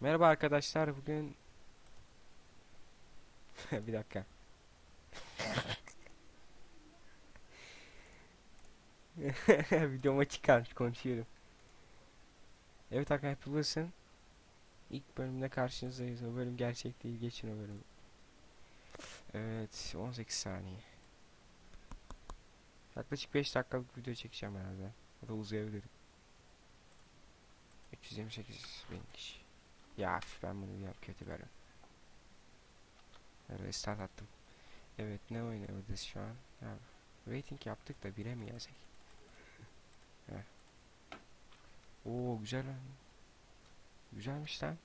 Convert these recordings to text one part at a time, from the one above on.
Merhaba arkadaşlar bugün bir dakika. Videoma çıkarmış konuşuyorum. Evet arkadaşlar Wilson ilk bölümde karşınızdayız. O bölüm gerçek değil. Geçin o bölümü. Evet 18 saniye. Yaklaşık 5 dakikalık video çekeceğim herhalde. O da uzayabilir. 328 bin kişi. Ya ben bunu yap kötü bölüm. Restart attım. Evet ne oynuyoruz şu an? Ya, rating yaptık da bire mi yazık? Oo güzel. Güzelmiş lan.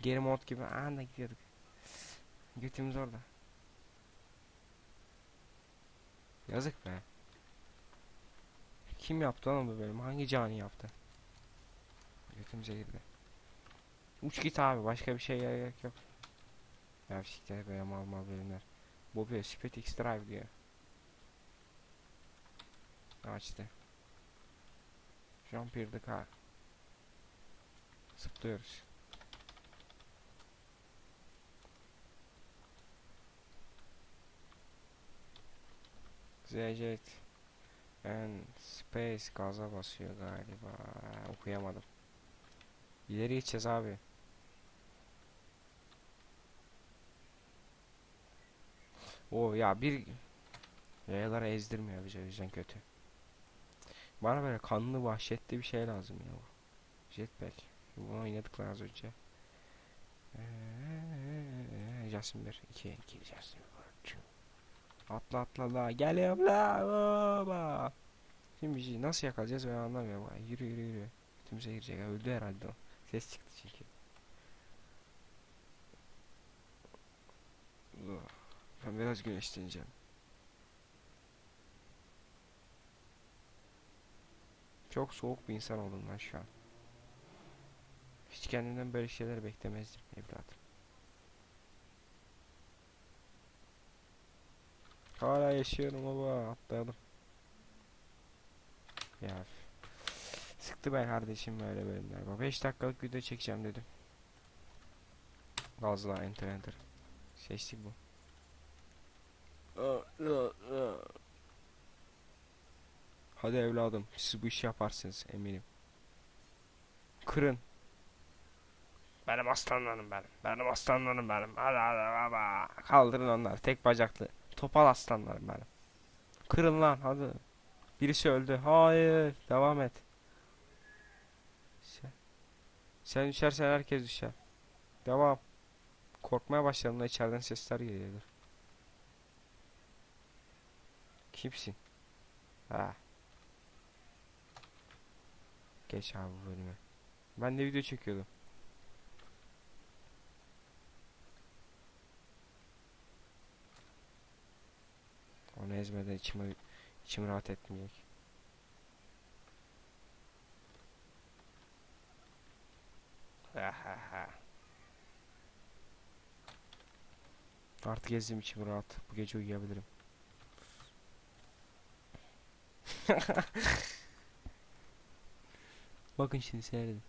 Geri mod gibi anda gidiyorduk. Götümüz orada. Yazık be. Kim yaptı lan bu bölümü? Hangi cani yaptı? Götümüze girdi. Uç git abi başka bir şey gerek yok. Ya siktir be mal mal bölümler. Bobby Speed X Drive diyor. Açtı. Jump the car. Zıplıyoruz. Zecet and Space gaza basıyor galiba. Okuyamadım. İleri gideceğiz abi. O ya bir yayalara ezdirmiyor bize yüzden kötü. Bana böyle kanlı vahşetli bir şey lazım ya. Jetpack. Bunu oynadık lan az önce. Ee, Justin 1 2 2 Justin 1 Atla atla la geliyorum la baba. Şimdi nasıl yakalayacağız ben anlamıyorum. Yürü yürü yürü. Tümse girecek. Öldü herhalde o. Ses çıktı çünkü. Ugh. Ben biraz güneşleneceğim. Çok soğuk bir insan oldum lan şu an. Hiç kendimden böyle şeyler beklemezdim evladım. Hala yaşıyorum baba atlayalım. Ya sıktı be kardeşim böyle bölümler. Bak 5 dakikalık video çekeceğim dedim. Gazla enter enter. Seçtik bu. Hadi evladım siz bu işi yaparsınız eminim. Kırın. Benim aslanlarım benim. Benim aslanlarım benim. Hadi hadi baba. Kaldırın onları tek bacaklı. Topal aslanlarım benim. Kırın lan hadi. Birisi öldü. Hayır. Devam et. Sen, sen düşersen herkes düşer. Devam. Korkmaya başladım da içeriden sesler geliyordur. Kimsin? Ha. Geç abi bu bölüme. Ben de video çekiyordum. Onu ezmeden içime içim rahat etmeyecek. Artık ezdim içim rahat. Bu gece uyuyabilirim. Bakın şimdi seyredin.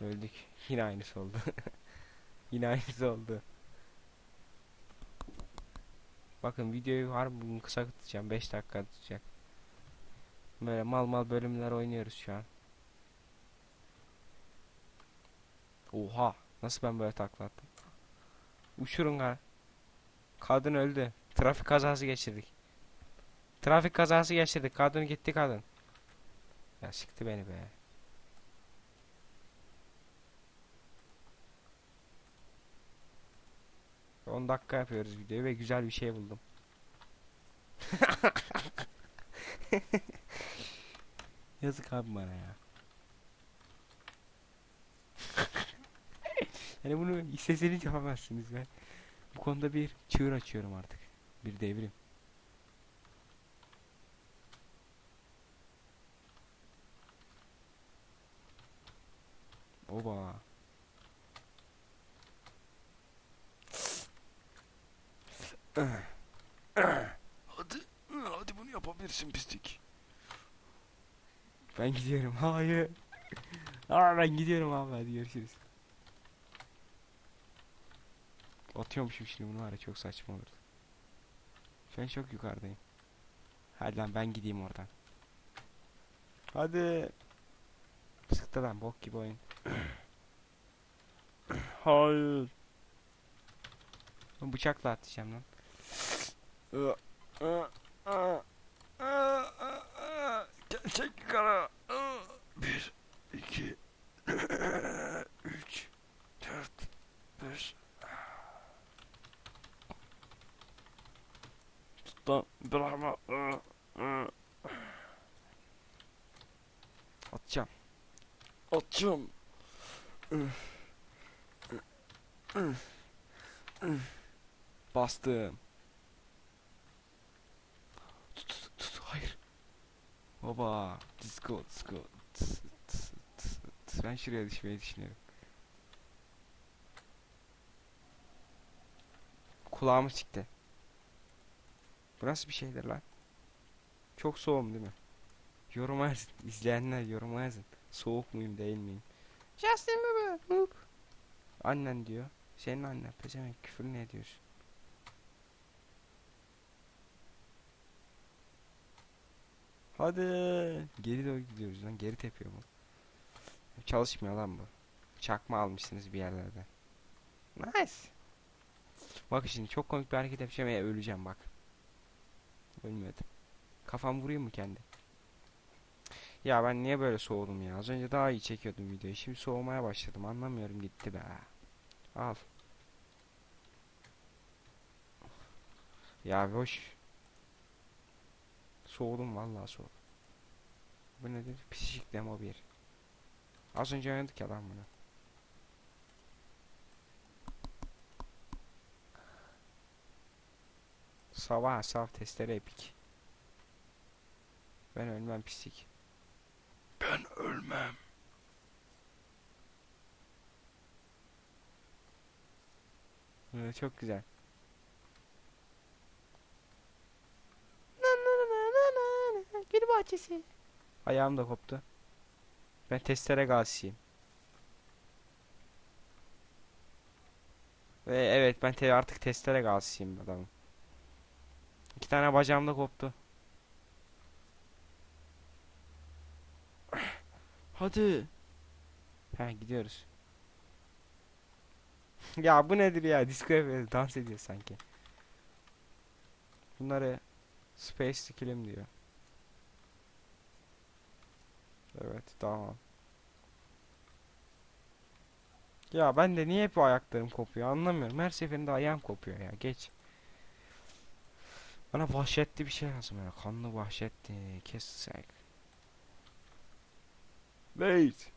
Öldük. Yine aynısı oldu. Yine aynısı oldu. Bakın videoyu harbi bugün kısa tutacağım. 5 dakika tutacak. Böyle mal mal bölümler oynuyoruz şu an. Oha. Nasıl ben böyle takla attım? Uçurun ha. Kadın öldü. Trafik kazası geçirdik. Trafik kazası geçirdik. Kadın gitti kadın. Ya sıktı beni be. On dakika yapıyoruz videoyu ve güzel bir şey buldum. Yazık abi bana ya. Yani bunu isteseniz yapamazsınız ben. Bu konuda bir çığır açıyorum artık. Bir devrim. Oba. Hadi, hadi bunu yapabilirsin pislik. Ben gidiyorum. Hayır. Aa ben gidiyorum abi hadi görüşürüz. Atıyormuşum şimdi bunu var ya çok saçma olurdu. An çok yukarıdayım. Hadi lan ben gideyim oradan. Hadi. Sıktı lan bok gibi oyun. Hayır. Ben bıçakla atacağım lan. Aa, aa, aa, aa, aa, aa. Gel çek yukarı. Aa. Bir, iki, üç, dört, beş. Tut lan. Bırakma. Atacağım. Atacağım. Bastım. Tut, tut, tut, hayır. Baba, disco, disco. Ben şuraya düşmeyi düşünüyorum. Kulağımı çıktı. Bu nasıl bir şeydir lan? Çok soğum değil mi? Yoruma yazın. İzleyenler yoruma yazın. Soğuk muyum değil miyim? Justin Bieber. Annen diyor. Senin annen. Pezevenk küfür ne ediyorsun? Hadi. Geri doğru gidiyoruz lan. Geri tepiyor bu. Çalışmıyor lan bu. Çakma almışsınız bir yerlerden. Nice. Bak şimdi çok komik bir hareket yapacağım ve öleceğim bak. Ölmedim. Kafam vuruyor mu kendi? Ya ben niye böyle soğudum ya? Az önce daha iyi çekiyordum videoyu. Şimdi soğumaya başladım. Anlamıyorum gitti be. Al. Ya boş. Soğudum vallahi soğudum. Bu nedir? Psikik demo 1. Az önce oynadık ya lan bunu. Sabah sav testere epik. Ben ölmem pislik. Ben ölmem. Ee, çok güzel. Gül bahçesi. Ayağım da koptu. Ben testere gazisiyim. Ve evet ben te artık testere gazisiyim adamım. İki tane bacağım da koptu. Hadi. He gidiyoruz. ya bu nedir ya? Disco yapıyor, dans ediyor sanki. Bunları Space skill'im diyor. Evet tamam. Ya ben de niye hep ayaklarım kopuyor anlamıyorum. Her seferinde ayağım kopuyor ya. Geç. Bana vahşetli bir şey lazım ya. Kanlı vahşetli. Kesecek. Wait.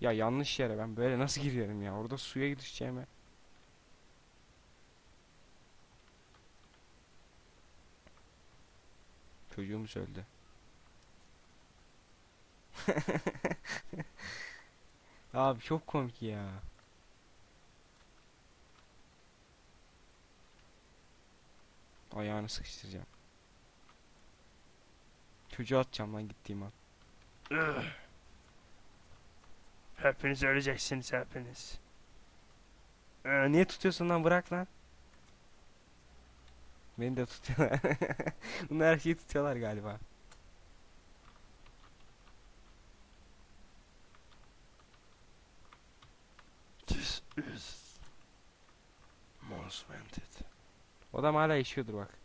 Ya yanlış yere ben böyle nasıl giriyorum ya? Orada suya düşeceğime. Çocuğumuz öldü. Abi çok komik ya. Ayağını sıkıştıracağım. Çocuğu atacağım lan gittiğim an. Hepiniz öleceksiniz hepiniz. Ee, niye tutuyorsun lan bırak lan. Beni de tutuyorlar. Bunlar her şeyi tutuyorlar galiba. O adam hala yaşıyordur bak.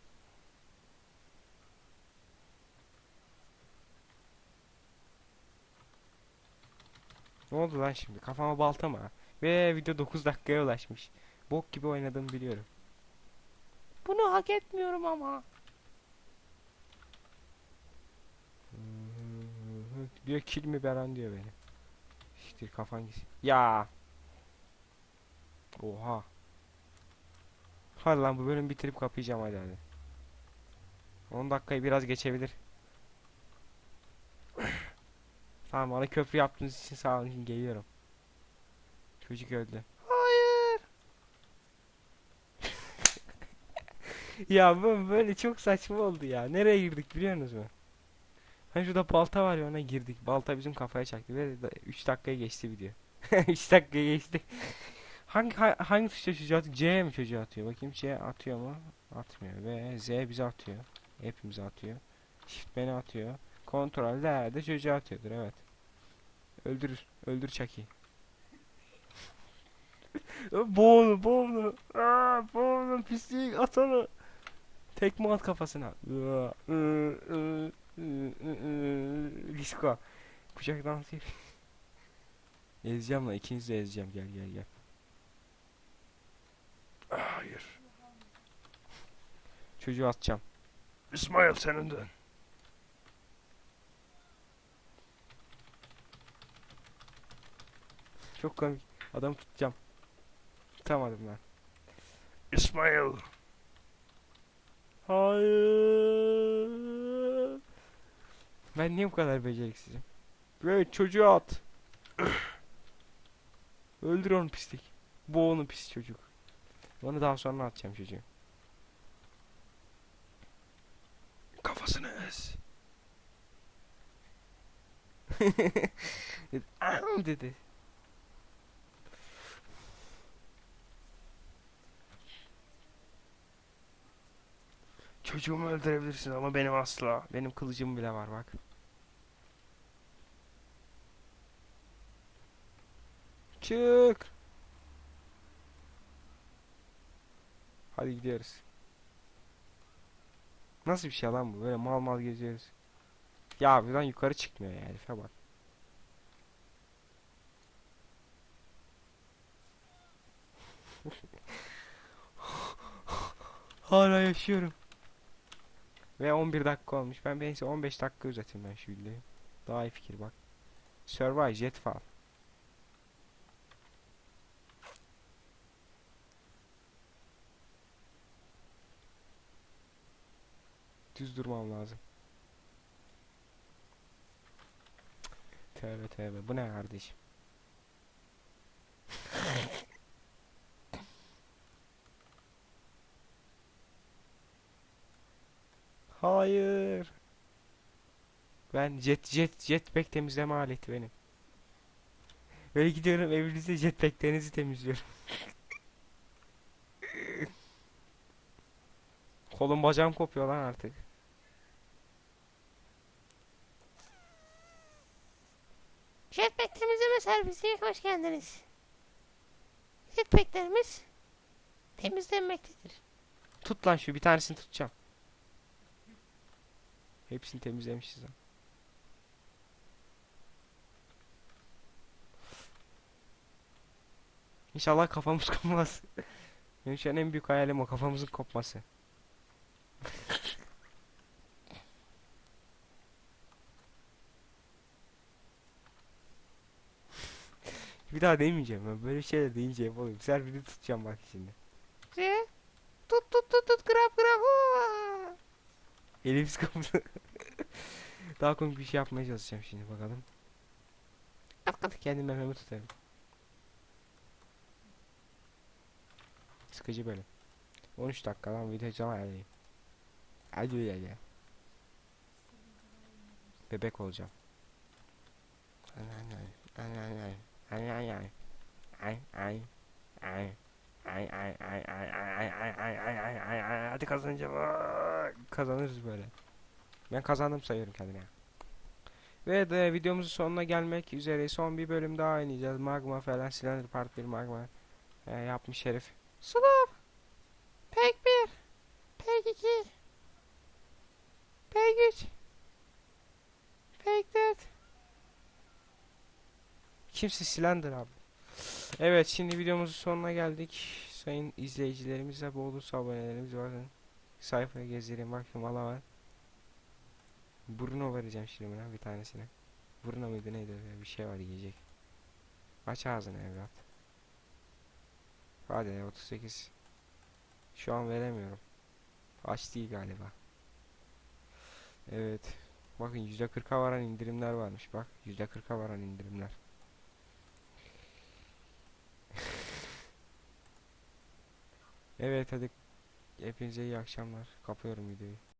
Ne oldu lan şimdi? Kafama balta mı? Ve video 9 dakikaya ulaşmış. Bok gibi oynadım biliyorum. Bunu hak etmiyorum ama. Diyor kill mi Beren diyor beni. İşte kafan gitsin. Ya. Oha. Hadi lan bu bölüm bitirip kapayacağım hadi hadi. 10 dakikayı biraz geçebilir. tamam bana köprü yaptığınız için sağ olun geliyorum. Çocuk öldü. Hayır. Ya bu böyle çok saçma oldu ya. Nereye girdik biliyor musunuz? Hani şurada balta var ya ona girdik. Balta bizim kafaya çaktı ve 3 dakikaya geçti video. 3 dakikaya geçti. Hangi ha- hangi tuşa çocuğu atıyor? C mi çocuğu atıyor? Bakayım C atıyor mu? Atmıyor. Ve Z bize atıyor. Hepimize atıyor. Shift beni atıyor. Kontrol de çocuğu atıyordur evet. Öldürür. Öldür Chucky. boğulu boğulu. Aa, boğulu pislik at onu. Tekme at kafasına. Disco. Kucak dansı Ezeceğim lan ikinizi de ezeceğim gel gel gel. Hayır. Çocuğu atacağım. İsmail seninden. Çok komik. Adamı tutacağım. Tutamadım ben. İsmail. Hayır. Ben niye bu kadar beceriksizim? Böyle çocuğu at. Öldür onu pislik. Bu onu pis çocuk. Onu daha sonra atacağım çocuğu. Kafasını ez. Am dedi. Çocuğumu öldürebilirsin ama benim asla. Benim kılıcım bile var bak. Çık. Hadi gidiyoruz. Nasıl bir şey lan bu? Böyle mal mal geziyoruz. Ya buradan yukarı çıkmıyor ya herife bak. Hala yaşıyorum. Ve 11 dakika olmuş. Ben neyse 15 dakika uzatayım ben şu videoyu. Daha iyi fikir bak. Survive Jetfall. Düz durmam lazım. Tövbe tövbe. Bu ne kardeşim? Hayır. Ben jet jet jetpack temizleme aleti benim. Böyle gidiyorum evinizde jetpacklerinizi temizliyorum. Kolum bacağım kopuyor lan artık. Jetpack temizleme servisi hoş geldiniz. Jetpacklerimiz temizlenmektedir. Tut lan şu bir tanesini tutacağım. Hepsini temizlemişiz lan. İnşallah kafamız kopmaz. Benim şu an en büyük hayalim o kafamızın kopması. Daha demeyeceğim ben böyle şeyler deyince yapalım. Güzel bir tutacağım bak şimdi. Ve tut tut tut tut grab grab. Elimiz koptu. Daha komik bir şey yapmaya çalışacağım şimdi bakalım. Hadi kendi mememi tutarım. Sıkıcı bölüm. 13 dakika lan video cana edeyim. Hadi öyle ya. Bebek olacağım. Ay ay ay ay ay ay ay ay ay ay ay ay ay ay ay ay ay ay ay hadi kazanacağım Aa, kazanırız böyle ben kazandım sayıyorum kendine ve de videomuzun sonuna gelmek üzere son bir bölüm daha oynayacağız magma falan Slender Part 1 magma Ee, yapmış herif Slav. Kimse Slender abi evet şimdi videomuzun sonuna geldik sayın izleyicilerimizle bol olursa abonelerimiz var sayfaya gezdireyim bakayım valla var Bruno vereceğim şimdi buna bir tanesine. Bruno muydu neydi bir şey var yiyecek. Aç ağzını evlat. Hadi ya, 38. Şu an veremiyorum. Aç değil galiba. Evet. Bakın %40'a varan indirimler varmış bak. %40'a varan indirimler. Evet hadi Hepinize iyi akşamlar. Kapıyorum videoyu.